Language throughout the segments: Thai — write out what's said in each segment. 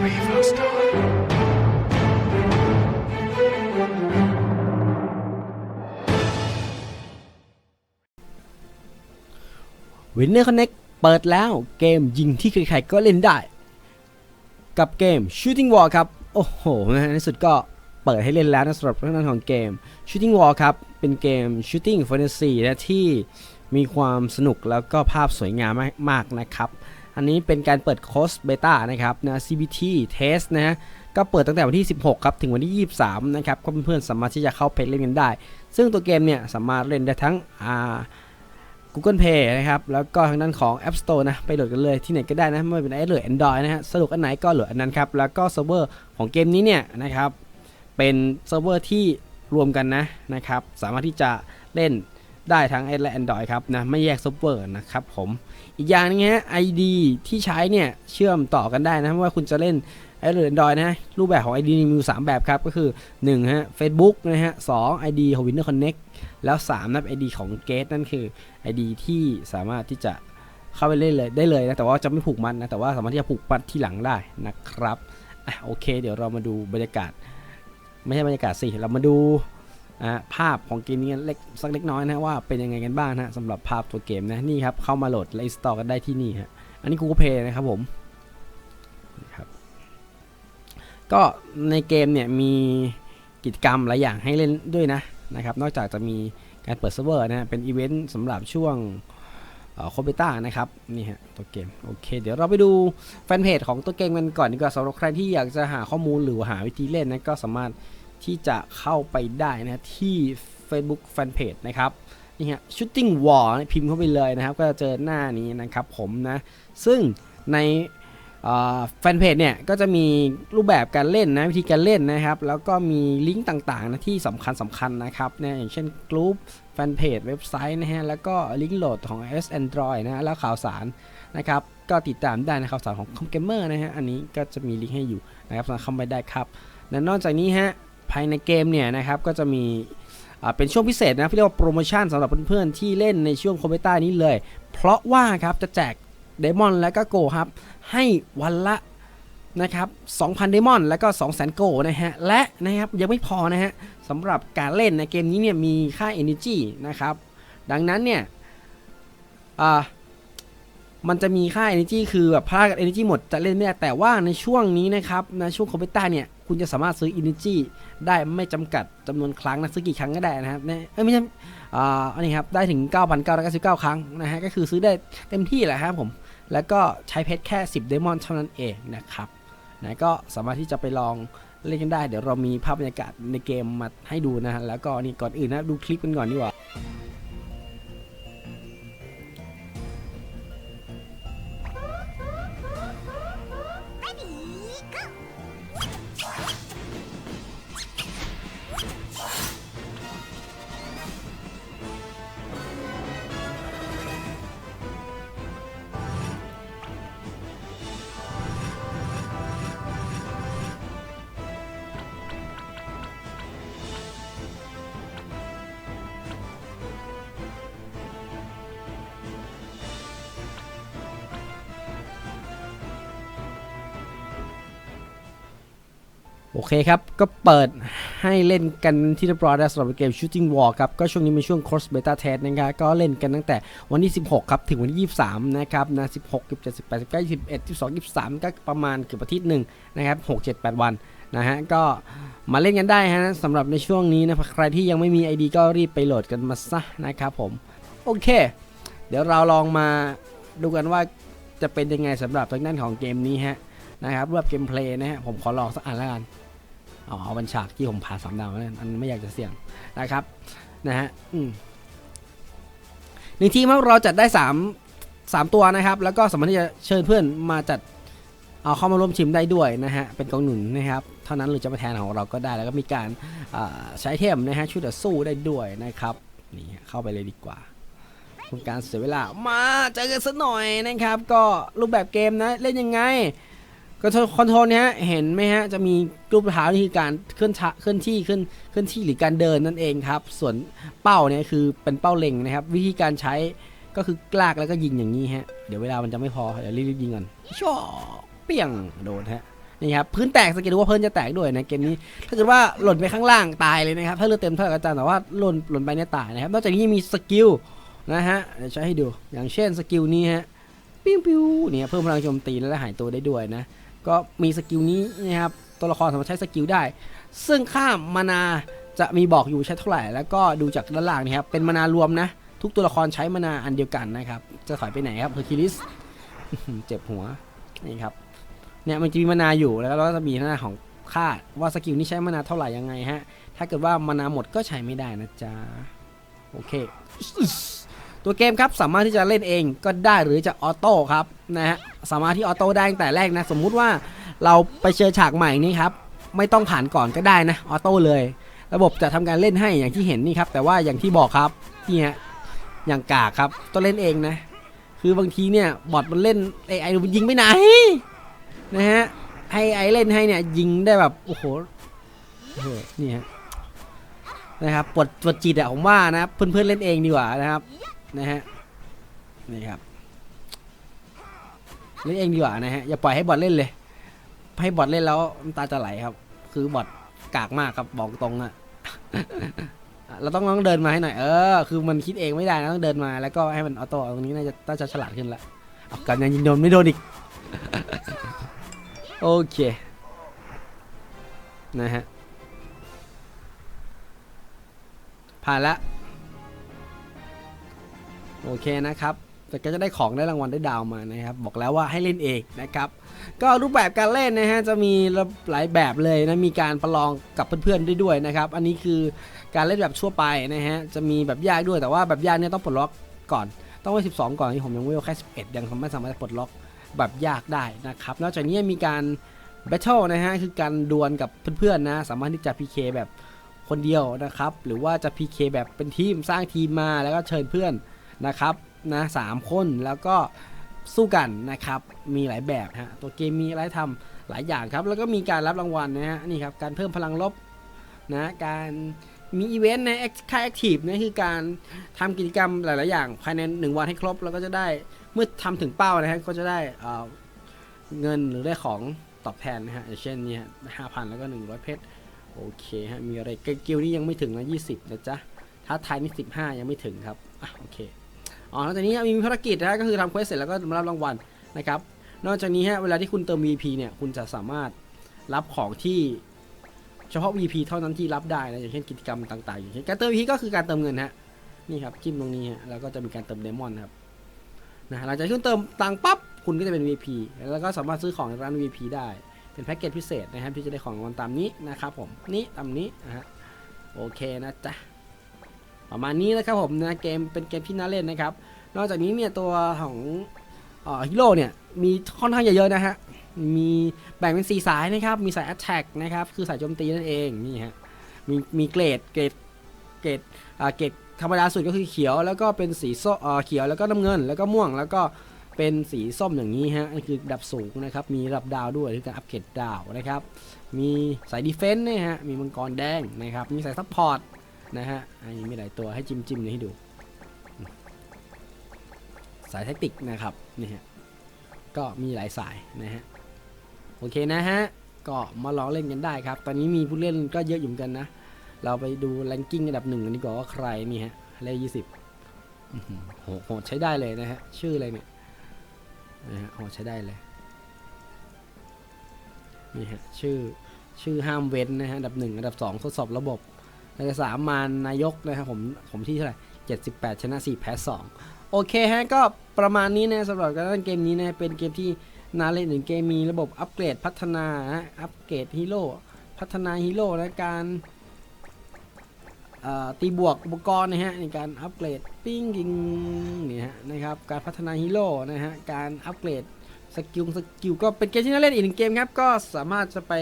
วินเนอร์คอนเน็กเปิดแล้วเกมยิงที่ใครๆก็เล่นได้ กับเกม Shooting War ครับ โอ้โหในที่สุดก็เปิดให้เล่นแล้วนะสำหรับเรื่องของเกม Shooting War ครับ เป็นเกม Shooting Fantasy นะที่มีความสนุกแล้วก็ภาพสวยงามมากๆนะครับ อันนี้เป็นการเปิดโค้ดเบต้านะครับนะ CBT Test นะฮะก็เปิดตั้งแต่วันที่ 16 ครับ ถึงวันที่ 23 นะครับ ก็เพื่อนๆสามารถที่จะเข้าไปเล่นกันได้ ซึ่งตัวเกมเนี่ยสามารถเล่นได้ทั้งอ่า Google Play นะครับ แล้วก็ทางด้านของ App Store นะ ไปโหลดกันเลยที่ไหนก็ได้นะ ไม่ว่าเป็น iOS หรือ Android นะฮะ สะดวกอันไหนก็โหลดอันนั้นครับ แล้วก็เซิร์ฟเวอร์ของเกมนี้เนี่ยนะครับ เป็นเซิร์ฟเวอร์ที่รวมกันนะนะครับ สามารถที่จะเล่น ได้ทั้ง iOS และ Android ครับนะไม่แยกเซิร์ฟเวอร์นะครับผมอีกอย่างนึงฮะ ID ที่ใช้เนี่ยเชื่อมต่อกันได้นะว่าคุณจะเล่น iOS หรือ Android นะรูปแบบของ ID มีอยู่3แบบครับ ก็คือ1ฮะ Facebook นะฮะ2 ID ของ Winner Connect แล้ว3นับ ID ของ Gate นั่นคือ ID ที่สามารถที่จะเข้าไปเล่นเลยได้เลยนะแต่ว่าจะไม่ผูกมันนะแต่ว่าสามารถที่จะผูกมัดที่หลังได้นะครับอะโอเค เดี๋ยวเรามาดูบรรยากาศ ไม่ใช่บรรยากาศสิเรามาดู อะภาพของเกมนี้กันเล็กสักเล็กน้อยนะว่าเป็นยังไงกันบ้างนะสำหรับภาพตัวเกมนะนี่ครับเข้ามาโหลดและอินสตอลกันได้ที่นี่ฮะอันนี้ Google Play นะครับผมนะครับก็ในเกมเนี่ยมีกิจกรรมหลายอย่างให้เล่นด้วยนะนะครับ นอกจากจะมีการเปิดเซิร์ฟเวอร์นะฮะเป็นอีเวนต์สำหรับช่วงโคเบต้านะครับนี่ฮะตัวเกมโอเค เดี๋ยวเราไปดูแฟนเพจของตัวเกมกันก่อนดีกว่าสำหรับใครที่อยากจะหาข้อมูลหรือหาวิธีเล่นนะก็สามารถ ที่จะเข้าไปได้นะที่ Facebook Fanpage นะครับนี่ฮะ Shooting War พิมพ์เข้าไปเลยนะครับ ก็จะเจอหน้านี้นะครับผมนะ ซึ่งในแฟนเพจเนี่ยก็จะมีรูปแบบการเล่นนะวิธีการเล่นนะครับ แล้วก็มีลิงก์ต่างๆนะที่สำคัญสำคัญนะครับนะอย่างเช่นกลุ่มแฟนเพจเว็บไซต์นะฮะแล้วก็ลิงก์โหลดของ iOS Android นะแล้วข่าวสารนะครับ ก็ติดตามได้ในข่าวสารของคอมเกมเมอร์นะฮะอันนี้ก็จะมีลิงก์ให้อยู่นะครับสามารถเข้าไปได้ครับและนอกจากนี้ฮะ ภายในเกมเนี่ยนะครับก็จะมีเป็นช่วงพิเศษนะที่เรียกว่าโปรโมชั่นสำหรับเพื่อนๆที่เล่นในช่วงโคเบต้านี้เลย เพราะว่าครับจะแจกเดมอนและก็โกครับให้วันละนะครับ2,000เดมอนแล้วก็ 200,000โกนะฮะและนะครับยังไม่พอนะฮะสำหรับการเล่นในเกมนี้เนี่ยมีค่า Energy นะครับดังนั้นเนี่ยมันจะมีค่า Energy คือแบบพลาด Energy หมดจะเล่นไม่ได้แต่ว่าในช่วงนี้นะครับในช่วงคอมพิวเตอร์เนี่ย คุณจะสามารถซื้อ Energy ได้ไม่จำกัดจำนวนครั้งนะซื้อกี่ครั้งก็ได้นะครับเนี่ยเอ้ยไม่ใช่อ่าอันนี้ครับได้ถึง 9,999 ครั้งนะฮะก็คือซื้อได้เต็มที่แหละครับผม แล้วก็ใช้เพชรแค่ 10 เดมอนเท่านั้นเองนะครับนะก็สามารถที่จะไปลองเล่นกันได้ เดี๋ยวเรามีภาพบรรยากาศในเกมมาให้ดูนะฮะแล้วก็นี่ก่อนอื่นนะดูคลิปกันก่อนดีกว่า โอเคครับ ก็เปิดให้เล่นกันที่เรียบร้อยแล้วสำหรับเกม Shooting War ครับ ก็ช่วงนี้เป็นช่วง Cross Beta Test นะครับก็เล่นกันตั้งแต่วันที่ 16 ครับ ถึงวันที่ 23 นะครับนะ16 17 18 19 21 22 23 ก็ประมาณเกือบอาทิตย์หนึ่งนะครับ 6 7 8 วันนะฮะ ก็มาเล่นกันได้ฮะสำหรับในช่วงนี้นะใครที่ยังไม่มี ID ก็รีบไปโหลดกันมาซะนะครับผม โอเค เดี๋ยวเราลองมาดูกันว่าจะเป็นยังไงสำหรับทางด้านของเกมนี้ฮะนะครับรูปแบบเกมเพลย์นะฮะผมขอลองสักอันแล้วกัน เอ๋อเอาบัญชากที่ผมผ่าสามดาวนั่นอันไม่อยากจะเสี่ยงนะครับนะฮะอืมหนึ่งทีมเราจัดได้สามสามตัวนะครับ แล้วก็สามารถที่จะเชิญเพื่อนมาจัดเอาเข้ามาร่วมทีมได้ด้วยนะฮะ เป็นกองหนุนนะครับ เท่านั้นหรือจะมาแทนของเราก็ได้ แล้วก็มีการใช้เทมนะฮะช่วยต่อสู้ได้ด้วยนะครับ นี่เข้าไปเลยดีกว่าเพื่อการเสียเวลา มาเจอกันสักหน่อยนะครับ ก็รูปแบบเกมนะ เล่นยังไง ก็คอนโทรลเนี้ยเห็นไหมฮะจะมีรูปเท้านี่คือการเคลื่อนชะเคลื่อนที่เคลื่อนเคลื่อนที่หรือการเดินนั่นเองครับ ส่วนเป้าเนี่ยคือเป็นเป้าเล็งนะครับ วิธีการใช้ก็คือกลากแล้วก็ยิงอย่างนี้ฮะเดี๋ยวเวลามันจะไม่พอเดี๋ยวรีบๆยิงก่อนช่อเปี้ยงโดนฮะนี่ครับพื้นแตกสังเกตดูว่าเพื้นจะแตกด้วยนะเกมนี้ ถ้าเกิดว่าหล่นไปข้างล่างตายเลยนะครับ ถ้าเลือดเต็มเท่ากับอาจารย์แต่ว่าหล่นหล่นไปเนี่ยตายนะครับ นอกจากนี้ยังมีสกิลนะฮะเดี๋ยวใช้ให้ดูอย่างเช่นสกิลนี้ฮะปิ้วปิ้วเนี่ยเพิ่มพลังโจมตีและหายตัวได้ด้วยนะ ก็มีสกิลนี้นะครับตัวละครสามารถใช้สกิลได้ ซึ่งค่ามานาจะมีบอกอยู่ใช้เท่าไหร่ แล้วก็ดูจากด้านล่างนี่ครับเป็นมานารวมนะ ทุกตัวละครใช้มานาอันเดียวกันนะครับ จะถอยไปไหนครับเฮอร์คิลิสเจ็บหัวนี่ครับเนี่ยมันจะมีมานาอยู่แล้วก็จะมีหน้าของค่าว่าสกิลนี้ใช้มานาเท่าไหร่ยังไงฮะถ้าเกิดว่ามานาหมดก็ใช้ไม่ได้นะจ๊ะโอเค ตัวเกมครับสามารถที่จะเล่นเองก็ได้หรือจะออโต้ครับนะฮะสามารถที่ออโต้ได้ตั้งแต่แรกนะ สมมุติว่าเราไปเจอฉากใหม่นี่ครับไม่ต้องผ่านก่อนก็ได้นะออโต้เลย ระบบจะทำการเล่นให้อย่างที่เห็นนี่ครับแต่ว่าอย่างที่บอกครับนี่ฮะอย่างกากครับต้องเล่นเองนะ คือบางทีเนี่ยบอทมันเล่นไอไอมันยิงไม่ไหนนะฮะให้ไอเล่นให้เนี่ยยิงได้แบบโอ้โหโอ้โหนี่ฮะนะครับปวดปวดจิตอะผมว่านะเพื่อนๆเล่นเองดีกว่านะครับ นะฮะนี่ครับเล่นเองดีกว่านะฮะอย่าปล่อยให้บอทเล่นเลย ให้บอทเล่นแล้วน้ำตาจะไหลครับ คือบอทกากมากครับบอกตรงอะเราต้องต้องเดินมาให้หน่อยเออคือมันคิดเองไม่ได้นะต้องเดินมาแล้วก็ให้มันออโต้ตรงนี้น่าจะน่าจะฉลาดขึ้นละเอากันยังยิงโดนไม่โดนอีกโอเคนะฮะผ่านละ โอเคนะครับแต่ก็จะได้ของได้รางวัลได้ดาวมานะครับ บอกแล้วว่าให้เล่นเองนะครับ ก็รูปแบบการเล่นนะฮะจะมีหลายแบบเลยนะมีการประลองกับเพื่อนๆได้ด้วยนะครับ อันนี้คือการเล่นแบบทั่วไปนะฮะจะมีแบบยากด้วยแต่ว่าแบบยากเนี่ยต้องปลดล็อกก่อน ต้องไว้12 ก่อนที่ผมยังไม่เอาแค่11 ยังไม่สามารถปลดล็อกแบบยากได้นะครับ นอกจากนี้มีการแบทเทิลนะฮะคือการดวลกับเพื่อนๆนะสามารถที่จะ PK แบบคนเดียวนะครับ หรือว่าจะ PK แบบเป็นทีมสร้างทีมมาแล้วก็เชิญเพื่อน นะครับนะสามคนแล้วก็สู้กันนะครับ มีหลายแบบฮะตัวเกมมีอะไรทำหลายอย่างครับ แล้วก็มีการรับรางวัลนะฮะนี่ครับการเพิ่มพลังลบนะการมีอีเวนต์นะค่าแอคทีฟนะคือการทำกิจกรรมหลาย ๆ อย่าง ภายใน 1 วันให้ครบ แล้วก็จะได้เมื่อทำถึงเป้านะฮะก็จะได้เเงินหรือได้ของตอบแทนนะฮะเช่นนี่ยห้าพันแล้วก็ 100 เพชรโอเคฮะมีอะไรเกิลนี่ยังไม่ถึงนะ20นะจ๊ะท้าทายนี่15ยังไม่ถึงครับอะโอเค อ๋อนอกจากนี้มีภารกิจนะก็คือทำเควสเสร็จแล้วก็มารับรางวัลนะครับ นอกจากนี้ฮะเวลาที่คุณเติม VP เนี่ยคุณจะสามารถรับของที่เฉพาะ VP เท่านั้นที่รับได้นะอย่างเช่นกิจกรรมต่างๆอย่างเช่นการเติม VP ก็คือการเติมเงินฮะนี่ครับจิ้มตรงนี้ฮะแล้วก็จะมีการเติมเดมอนครับนะหลังจากที่คุณเติมตังปั๊บคุณก็จะเป็น VP แล้วก็สามารถซื้อของในร้าน VP ได้ เป็นแพ็กเกจพิเศษนะครับที่จะได้ของรางวัลตามนี้นะครับผมนี่ตามนี้นะฮะโอเคนะจ๊ะ ประมาณนี้นะครับผมนะเกมเป็นเกมที่น่าเล่นนะครับ นอกจากนี้เนี่ยตัวของฮีโร่เนี่ยมีค่อนข้างเยอะๆนะฮะมีแบ่งเป็นสีสายนะครับ มีสาย Attack นะครับ คือสายโจมตีนั่นเองนี่ฮะมีมีเกรดเกรดเกรดอ่าเกรดธรรมดาสุดก็คือเขียวแล้วก็เป็นสีส้มอ่าเขียวแล้วก็น้ำเงิน แล้วก็ม่วงแล้วก็เป็นสีส้มอย่างนี้ฮะนี่คือระดับสูงนะครับ มีระดับดาวด้วยคือการอัปเกรดดาวนะครับ มีสายดีเฟนส์นี่ฮะมีมังกรแดงนะครับ มีสายซัพพอร์ต นะฮะอันนี้มีหลายตัวให้จิ้มจิ้มๆให้ดู สายแท็กติกนะครับนี่ฮะก็มีหลายสายนะฮะโอเคนะฮะก็มาลองเล่นกันได้ครับ ตอนนี้มีผู้เล่นก็เยอะอยู่เหมือนกันนะ เราไปดูแรงกิ้งอันดับหนึ่งกันดีกว่าว่าใครนี่ฮะเลขยี่สิบโหโหดใช้ได้เลยนะฮะชื่ออะไรเนี่ยนะฮะโหดใช้ได้เลยนี่ฮะชื่อชื่อห้ามเว้นนะฮะอันดับหนึ่งอันดับสองทดสอบระบบ อันสามมานายกนะครับผมผมที่เท่าไหร่เจ็ดสิบแปดชนะสี่แพ้สองโอเคฮะก็ประมาณนี้นะสำหรับการเล่นเกมนี้นะเป็นเกมที่น่าเล่นหนึ่งเกมมีระบบอัปเกรดพัฒนานะอัปเกรดฮีโร่พัฒนาฮีโร่และการตีบวกอุปกรณ์นะฮะในการอัปเกรดปิ้งกิงเนี่ยฮะนะครับการพัฒนาฮีโร่นะฮะการอัปเกรดสกิลสกิลก็เป็นเกมที่น่าเล่นอีกหนึ่งเกมครับก็สามารถจะไป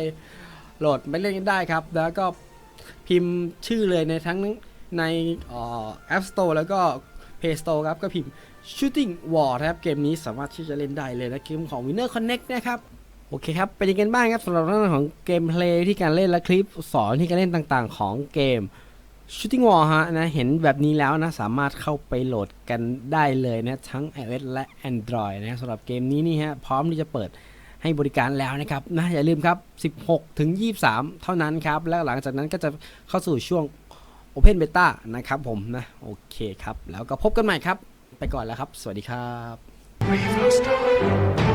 โหลดไปเล่นกันได้ครับแล้วก็ พิมพ์ชื่อเลยในทั้งในเอ่อ App Store แล้วก็ Play Store ครับ ก็พิมพ์ Shooting War นะครับ เกมนี้สามารถที่จะเล่นได้เลยนะเกมของ Winner Connect นะครับ โอเคครับ เป็นยังไงบ้างครับสำหรับเรื่องของเกมเพลย์ที่การเล่นและคลิปสอนที่การเล่นต่างๆ ของเกม Shooting War ฮะนะเห็นแบบนี้แล้วนะ สามารถเข้าไปโหลดกันได้เลยนะ ทั้ง iOS และ Android นะสำหรับเกมนี้นี่ฮะพร้อมที่จะเปิด ให้บริการแล้วนะครับนะอย่าลืมครับ 16 ถึง 23 เท่านั้นครับ แล้วหลังจากนั้นก็จะเข้าสู่ช่วง Open Beta นะครับผมนะ โอเคครับ แล้วก็พบกันใหม่ครับ ไปก่อนแล้วครับ สวัสดีครับ We've